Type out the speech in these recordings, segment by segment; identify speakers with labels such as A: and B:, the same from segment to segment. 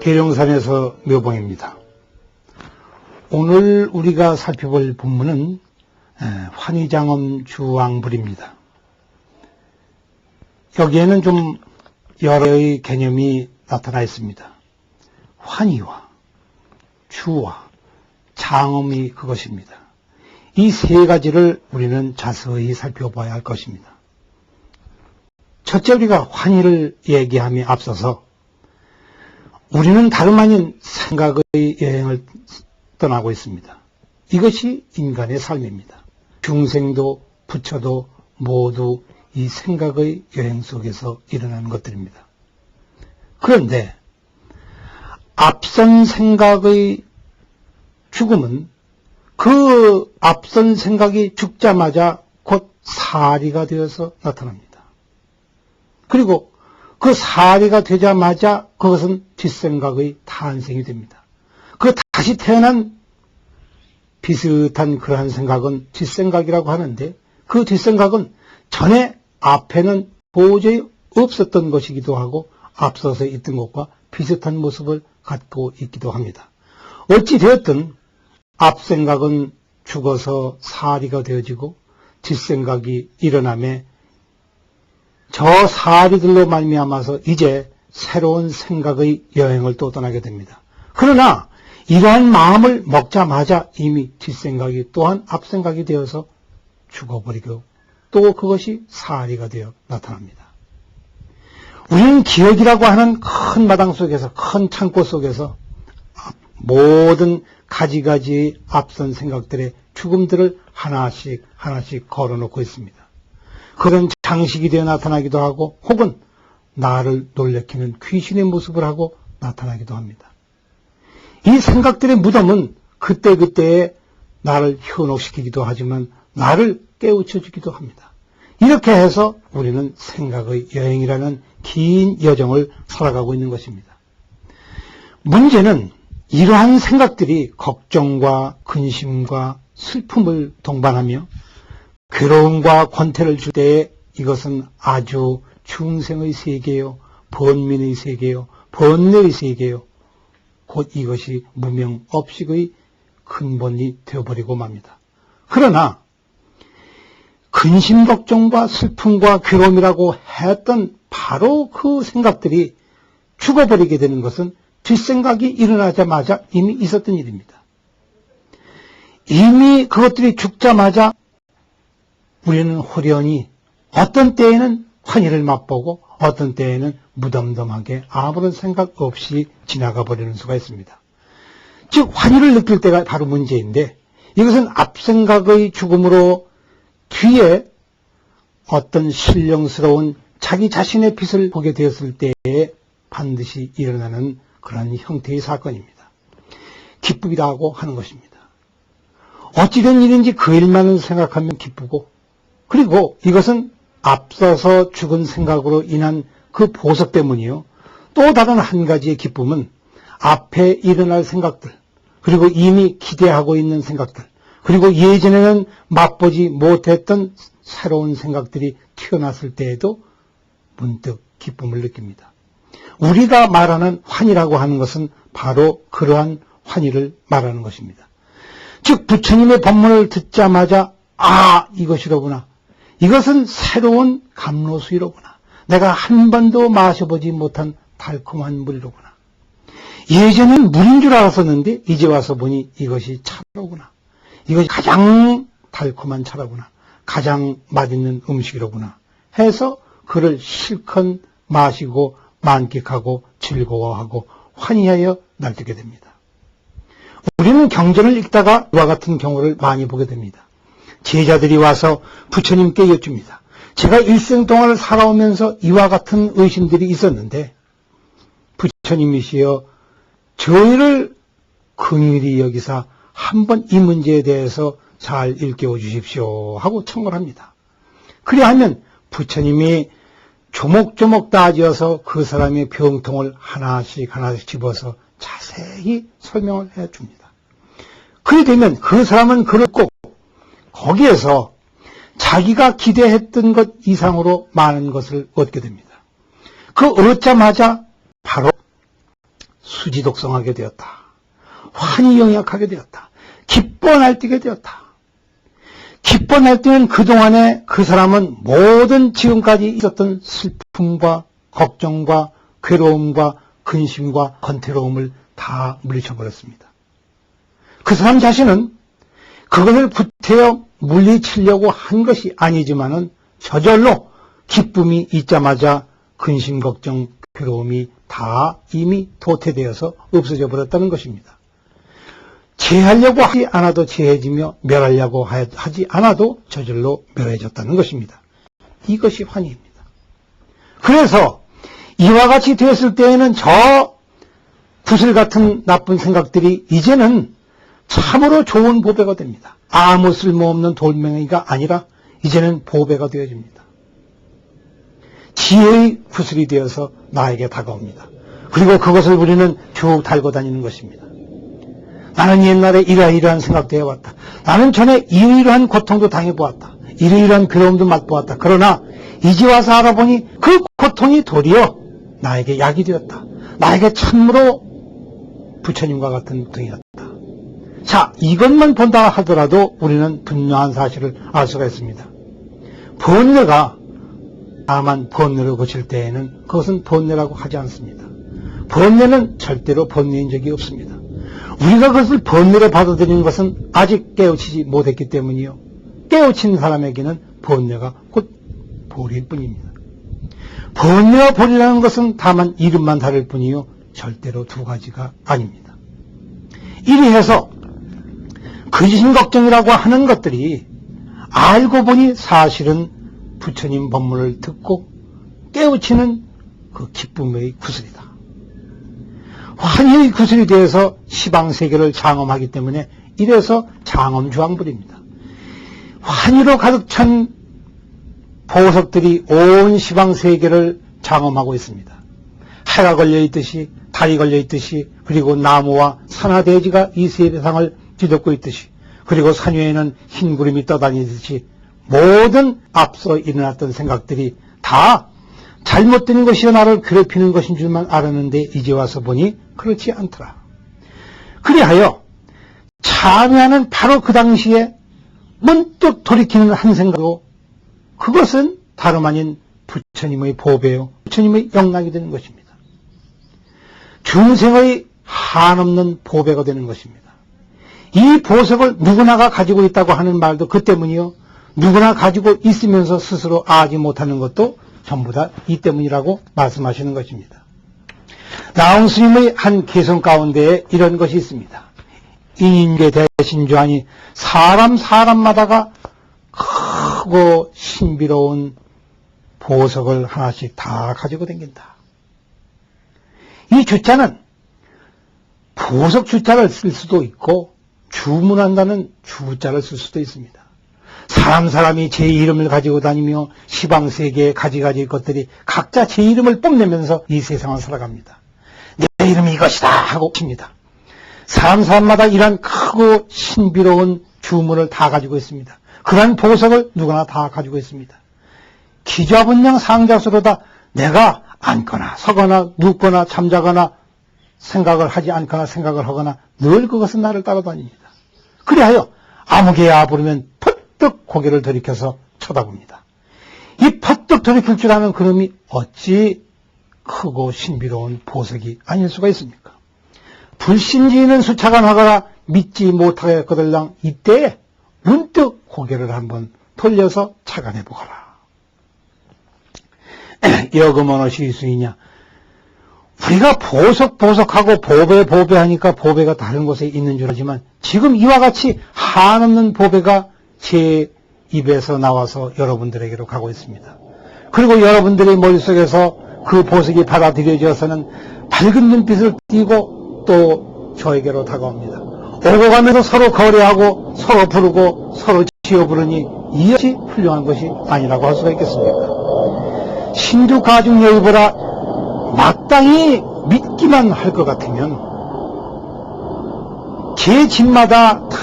A: 계룡산에서 묘봉입니다. 오늘 우리가 살펴볼 본문은 에, 환희장엄 주왕불입니다. 여기에는 좀 여러의 개념이 나타나 있습니다. 환희와 주와 장엄이 그것입니다. 이 세 가지를 우리는 자세히 살펴봐야 할 것입니다. 첫째 우리가 환희를 얘기함에 앞서서 우리는 다름 아닌 생각의 여행을 떠나고 있습니다. 이것이 인간의 삶입니다. 중생도 부처도 모두 이 생각의 여행 속에서 일어나는 것들입니다. 그런데 앞선 생각의 죽음은 그 앞선 생각이 죽자마자 곧 사리가 되어서 나타납니다. 그리고 그 사리가 되자마자 그것은 뒷생각의 탄생이 됩니다. 그 다시 태어난 비슷한 그러한 생각은 뒷생각이라고 하는데 그 뒷생각은 전에 앞에는 도저히 없었던 것이기도 하고 앞서서 있던 것과 비슷한 모습을 갖고 있기도 합니다. 어찌 되었든 앞생각은 죽어서 사리가 되어지고 뒷생각이 일어남에 저 사리들로 말미암아서 이제 새로운 생각의 여행을 또 떠나게 됩니다. 그러나 이러한 마음을 먹자마자 이미 뒷생각이 또한 앞생각이 되어서 죽어버리고 또 그것이 사리가 되어 나타납니다. 우리는 기억이라고 하는 큰 마당 속에서 큰 창고 속에서 모든 가지가지 앞선 생각들의 죽음들을 하나씩 하나씩 걸어놓고 있습니다. 그런 장식이 되어 나타나기도 하고 혹은 나를 놀래키는 귀신의 모습을 하고 나타나기도 합니다. 이 생각들의 무덤은 그때그때에 나를 현혹시키기도 하지만 나를 깨우쳐주기도 합니다. 이렇게 해서 우리는 생각의 여행이라는 긴 여정을 살아가고 있는 것입니다. 문제는 이러한 생각들이 걱정과 근심과 슬픔을 동반하며 괴로움과 권태를 줄 때에 이것은 아주 중생의 세계요, 번민의 세계요, 번뇌의 세계요, 곧 이것이 무명 업식의 근본이 되어버리고 맙니다. 그러나 근심 걱정과 슬픔과 괴로움이라고 했던 바로 그 생각들이 죽어버리게 되는 것은 뒷생각이 일어나자마자 이미 있었던 일입니다. 이미 그것들이 죽자마자 우리는 호련히 어떤 때에는 환희를 맛보고 어떤 때에는 무덤덤하게 아무런 생각 없이 지나가 버리는 수가 있습니다. 즉 환희를 느낄 때가 바로 문제인데 이것은 앞생각의 죽음으로 뒤에 어떤 신령스러운 자기 자신의 빛을 보게 되었을 때에 반드시 일어나는 그런 형태의 사건입니다. 기쁘기도 하는 것입니다. 어찌된 일인지 그 일만을 생각하면 기쁘고 그리고 이것은 앞서서 죽은 생각으로 인한 그 보석 때문이요. 또 다른 한 가지의 기쁨은 앞에 일어날 생각들, 그리고 이미 기대하고 있는 생각들, 그리고 예전에는 맛보지 못했던 새로운 생각들이 튀어났을 때에도 문득 기쁨을 느낍니다. 우리가 말하는 환이라고 하는 것은 바로 그러한 환희를 말하는 것입니다. 즉 부처님의 법문을 듣자마자 아 이것이로구나. 이것은 새로운 감로수이로구나. 내가 한 번도 마셔보지 못한 달콤한 물이로구나. 예전엔 물인 줄 알았었는데 이제 와서 보니 이것이 차로구나. 이것이 가장 달콤한 차로구나. 가장 맛있는 음식이로구나. 해서 그를 실컷 마시고 만끽하고 즐거워하고 환희하여 날뛰게 됩니다. 우리는 경전을 읽다가 이와 같은 경우를 많이 보게 됩니다. 제자들이 와서 부처님께 여쭙니다. 제가 일생 동안 살아오면서 이와 같은 의심들이 있었는데 부처님이시여 저희를 긍휼히 여기사 한번 이 문제에 대해서 잘 일깨워 주십시오 하고 청을 합니다. 그리하면 부처님이 조목조목 따지어서 그 사람의 병통을 하나씩 하나씩 집어서 자세히 설명을 해 줍니다. 그렇게 되면 그 사람은 꼭 거기에서 자기가 기대했던 것 이상으로 많은 것을 얻게 됩니다. 그 얻자마자 바로 수지독성하게 되었다. 환히 영약하게 되었다. 기뻐 날뛰게 되었다. 기뻐 날뛰는 그동안에 그 사람은 모든 지금까지 있었던 슬픔과 걱정과 괴로움과 근심과 건태로움을 다 물리쳐버렸습니다. 그 사람 자신은 그것을 구태여 물리치려고 한 것이 아니지만은 저절로 기쁨이 있자마자 근심, 걱정, 괴로움이 다 이미 도태되어서 없어져 버렸다는 것입니다. 제하려고 하지 않아도 제해지며 멸하려고 하- 하지 않아도 저절로 멸해졌다는 것입니다. 이것이 환희입니다. 그래서 이와 같이 되었을 때에는 저 구슬 같은 나쁜 생각들이 이제는 참으로 좋은 보배가 됩니다. 아무 쓸모없는 돌멩이가 아니라 이제는 보배가 되어집니다. 지혜의 구슬이 되어서 나에게 다가옵니다. 그리고 그것을 우리는 쭉 달고 다니는 것입니다. 나는 옛날에 이러이러한 생각도 해왔다. 나는 전에 이러이러한 고통도 당해보았다. 이러이러한 괴로움도 맛보았다. 그러나 이제 와서 알아보니 그 고통이 도리어 나에게 약이 되었다. 나에게 참으로 부처님과 같은 고통이었다. 자, 이것만 본다 하더라도 우리는 분명한 사실을 알 수가 있습니다. 번뇌가 다만 번뇌를 고칠 때에는 그것은 번뇌라고 하지 않습니다. 번뇌는 절대로 번뇌인 적이 없습니다. 우리가 그것을 번뇌로 받아들이는 것은 아직 깨우치지 못했기 때문이요. 깨우친 사람에게는 번뇌가 곧 보리일 뿐입니다. 번뇌와 보리라는 것은 다만 이름만 다를 뿐이요. 절대로 두 가지가 아닙니다. 이리 해서 근심 걱정이라고 하는 것들이 알고 보니 사실은 부처님 법문을 듣고 깨우치는 그 기쁨의 구슬이다. 환희의 구슬이 되어서 시방세계를 장엄하기 때문에 이래서 장엄주왕불입니다. 환희로 가득 찬 보석들이 온 시방세계를 장엄하고 있습니다. 해가 걸려있듯이 달이 걸려있듯이 그리고 나무와 산화대지가 이 세상을 뒤덮고 있듯이 그리고 산 위에는 흰 구름이 떠다니듯이 모든 앞서 일어났던 생각들이 다 잘못된 것이여 나를 괴롭히는 것인 줄만 알았는데 이제 와서 보니 그렇지 않더라. 그리하여 참여하는 바로 그 당시에 문득 돌이키는 한 생각으로 그것은 다름 아닌 부처님의 보배요 부처님의 영락이 되는 것입니다. 중생의 한없는 보배가 되는 것입니다. 이 보석을 누구나가 가지고 있다고 하는 말도 그 때문이요. 누구나 가지고 있으면서 스스로 아지 못하는 것도 전부 다 이 때문이라고 말씀하시는 것입니다. 나온 스님의 한 개성 가운데에 이런 것이 있습니다. 인인계 대신주하니 사람 사람마다가 크고 신비로운 보석을 하나씩 다 가지고 다닌다. 이 주자는 보석 주자를 쓸 수도 있고 주문한다는 주자를 쓸 수도 있습니다. 사람 사람이 제 이름을 가지고 다니며 시방 세계의 가지가지 것들이 각자 제 이름을 뽐내면서 이 세상을 살아갑니다. 내 이름이 이것이다 하고 칩니다. 사람 사람마다 이러한 크고 신비로운 주문을 다 가지고 있습니다. 그러한 보석을 누구나 다 가지고 있습니다. 기좌분양 상자수로다 내가 앉거나 서거나 눕거나 잠자거나 생각을 하지 않거나 생각을 하거나 늘 그것은 나를 따라다닙니다. 그리하여 아무개야 부르면 퍼뜩 고개를 돌이켜서 쳐다봅니다. 이 퍼뜩 돌이킬 줄 아는 그놈이 어찌 크고 신비로운 보석이 아닐 수가 있습니까? 불신지는 수차관 하거나 믿지 못하겠거들랑 이때에 문득 고개를 한번 돌려서 차관해 보거라. 여금은 어시 수이냐? 우리가 보석 보석하고 보배 보배하니까 보배가 다른 곳에 있는 줄 알지만 지금 이와 같이 한없는 보배가 제 입에서 나와서 여러분들에게로 가고 있습니다. 그리고 여러분들의 머릿속에서 그 보석이 받아들여져서는 밝은 눈빛을 띠고 또 저에게로 다가옵니다. 오고 가면서 서로 거래하고 서로 부르고 서로 지어 부르니 이것이 훌륭한 것이 아니라고 할 수가 있겠습니까? 신두 가중 여의보라 마땅히 믿기만 할 것 같으면 제 집마다 다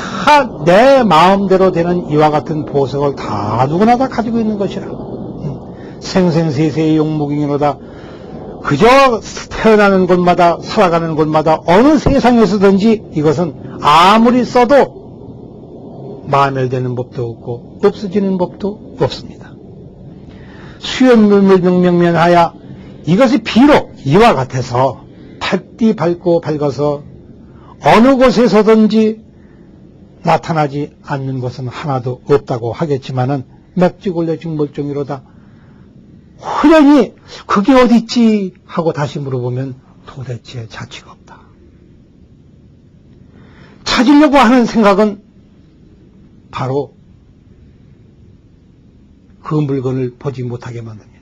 A: 내 마음대로 되는 이와 같은 보석을 다 누구나 다 가지고 있는 것이라. 음, 생생세세의 용목이로다. 그저 태어나는 곳마다 살아가는 곳마다 어느 세상에서든지 이것은 아무리 써도 마멸되는 법도 없고 없어지는 법도 없습니다. 수연물물 명명면하야 이것이 비록 이와 같아서 밝디 밝고 밝아서 어느 곳에서든지 나타나지 않는 것은 하나도 없다고 하겠지만은 맥지골레직 멀쩡이로다. 후련히 그게 어딨지 하고 다시 물어보면 도대체 자취가 없다. 찾으려고 하는 생각은 바로 그 물건을 보지 못하게 만듭니다.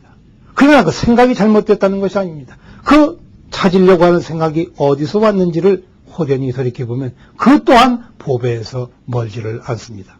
A: 그러나 그 생각이 잘못됐다는 것이 아닙니다. 그 찾으려고 하는 생각이 어디서 왔는지를 호련히 돌이켜보면 그 또한 보배에서 멀지를 않습니다.